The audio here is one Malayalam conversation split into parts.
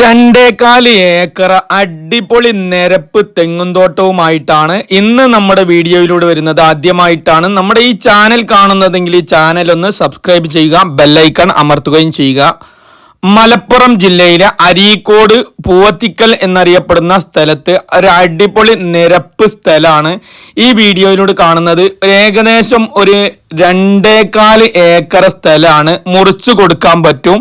രണ്ടേകാൽ ഏക്കർ അടിപൊളി നിരപ്പ് തെങ്ങും തോട്ടവുമായിട്ടാണ് ഇന്ന് നമ്മുടെ വീഡിയോയിലൂടെ വരുന്നത്. ആദ്യമായിട്ടാണ് നമ്മുടെ ഈ ചാനൽ കാണുന്നതെങ്കിൽ ഈ ചാനൽ ഒന്ന് സബ്സ്ക്രൈബ് ചെയ്യുക ബെല്ലൈക്കൺ അമർത്തുകയും ചെയ്യുക. മലപ്പുറം ജില്ലയിലെ അരീക്കോട് പൂവത്തിക്കൽ എന്നറിയപ്പെടുന്ന സ്ഥലത്ത് ഒരു അടിപൊളി നിരപ്പ് സ്ഥലമാണ് ഈ വീഡിയോയിലൂടെ കാണുന്നത്. ഏകദേശം ഒരു രണ്ടേകാൽ ഏക്കർ സ്ഥലമാണ് മുറിച്ചു കൊടുക്കാൻ പറ്റും.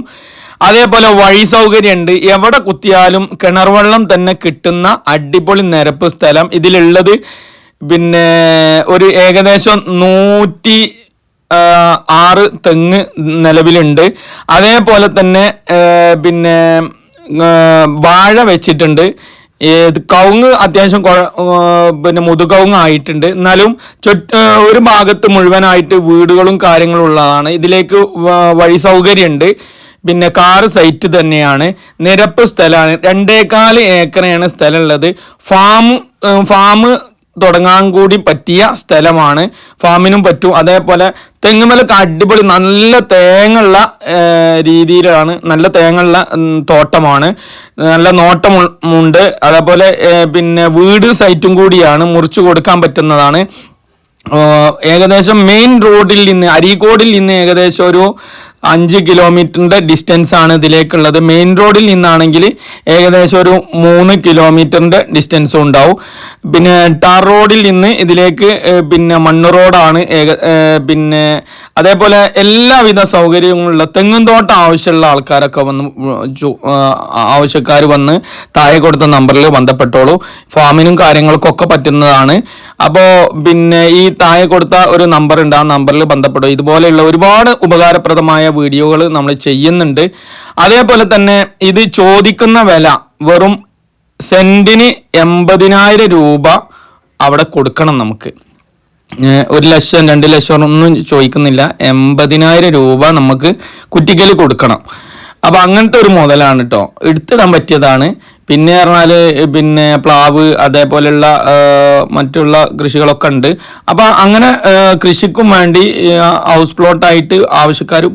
അതേപോലെ വഴി സൗകര്യമുണ്ട്. എവിടെ കുത്തിയാലും കിണർ വെള്ളം തന്നെ കിട്ടുന്ന അടിപൊളി നിരപ്പ് സ്ഥലം ഇതിലുള്ളത്. പിന്നെ ഒരു ഏകദേശം നൂറ്റി ആറ് തെങ്ങ് നിലവിലുണ്ട്. അതേപോലെ തന്നെ പിന്നെ വാഴ വെച്ചിട്ടുണ്ട്. കവുങ്ങ് അത്യാവശ്യം പിന്നെ മുതുകവുങ്ങ് ആയിട്ടുണ്ട്. എന്നാലും ചുറ്റ് ഒരു ഭാഗത്ത് മുഴുവനായിട്ട് വീടുകളും കാര്യങ്ങളും ഉള്ളതാണ്. ഇതിലേക്ക് വഴി സൗകര്യമുണ്ട്. പിന്നെ കാറ് സൈറ്റ് തന്നെയാണ്. നിരപ്പ് സ്ഥലമാണ്. രണ്ടേകാൽ ഏക്കറയാണ് സ്ഥലമുള്ളത്. ഫാം ഫാം തുടങ്ങാൻ കൂടി പറ്റിയ സ്ഥലമാണ്. ഫാമിനും പറ്റും. അതേപോലെ തെങ്ങുമലൊക്കെ അടിപൊളി നല്ല തേങ്ങുള്ള രീതിയിലാണ് നല്ല തേങ്ങുള്ള തോട്ടമാണ്. നല്ല നോട്ടമുണ്ട് അതേപോലെ പിന്നെ വീട് സൈറ്റും കൂടിയാണ് മുറിച്ചു കൊടുക്കാൻ പറ്റുന്നതാണ്. ഏകദേശം മെയിൻ റോഡിൽ നിന്ന് അരീക്കോടിൽ നിന്ന് ഏകദേശം ഒരു അഞ്ച് കിലോമീറ്ററിന്റെ ഡിസ്റ്റൻസ് ആണ് ഇതിലേക്കുള്ളത്. മെയിൻ റോഡിൽ നിന്നാണെങ്കിൽ ഏകദേശം ഒരു മൂന്ന് കിലോമീറ്ററിന്റെ ഡിസ്റ്റൻസ് ഉണ്ടാവും. പിന്നെ ടാർ റോഡിൽ നിന്ന് ഇതിലേക്ക് പിന്നെ മണ്ണ് റോഡാണ് ഏക പിന്നെ അതേപോലെ എല്ലാവിധ സൗകര്യങ്ങളുള്ള തെങ്ങും തോട്ടം ആവശ്യമുള്ള ആൾക്കാരൊക്കെ വന്ന് ആവശ്യക്കാർ വന്ന് താഴെ കൊടുത്ത നമ്പറിൽ ബന്ധപ്പെട്ടോളൂ. ഫാമിനും കാര്യങ്ങൾക്കൊക്കെ പറ്റുന്നതാണ്. അപ്പോൾ പിന്നെ ഈ താഴെ കൊടുത്ത ഒരു നമ്പർ ഉണ്ട് ആ നമ്പറിൽ ബന്ധപ്പെടും. ഇതുപോലെയുള്ള ഒരുപാട് ഉപകാരപ്രദമായ വീഡിയോകൾ നമ്മൾ ചെയ്യുന്നുണ്ട്. അതേപോലെ തന്നെ ഇത് ചോദിക്കുന്ന വില വെറും സെന്റിന് എൺപതിനായിരം രൂപ അവിടെ കൊടുക്കണം നമുക്ക്. ഒരു ലക്ഷം രണ്ട് ലക്ഷം ഒന്നും ചോദിക്കുന്നില്ല. എൺപതിനായിരം രൂപ നമുക്ക് കുറ്റിക്കൽ കൊടുക്കണം. അപ്പം അങ്ങനത്തെ ഒരു മുതലാണ് കേട്ടോ എടുത്തിടാൻ പറ്റിയതാണ്. പിന്നെ പറഞ്ഞാൽ പിന്നെ പ്ലാവ് അതേപോലെയുള്ള മറ്റുള്ള കൃഷികളൊക്കെ ഉണ്ട്. അപ്പം അങ്ങനെ കൃഷിക്കും വേണ്ടി ഹൗസ് പ്ലോട്ടായിട്ട് ആവശ്യക്കാർ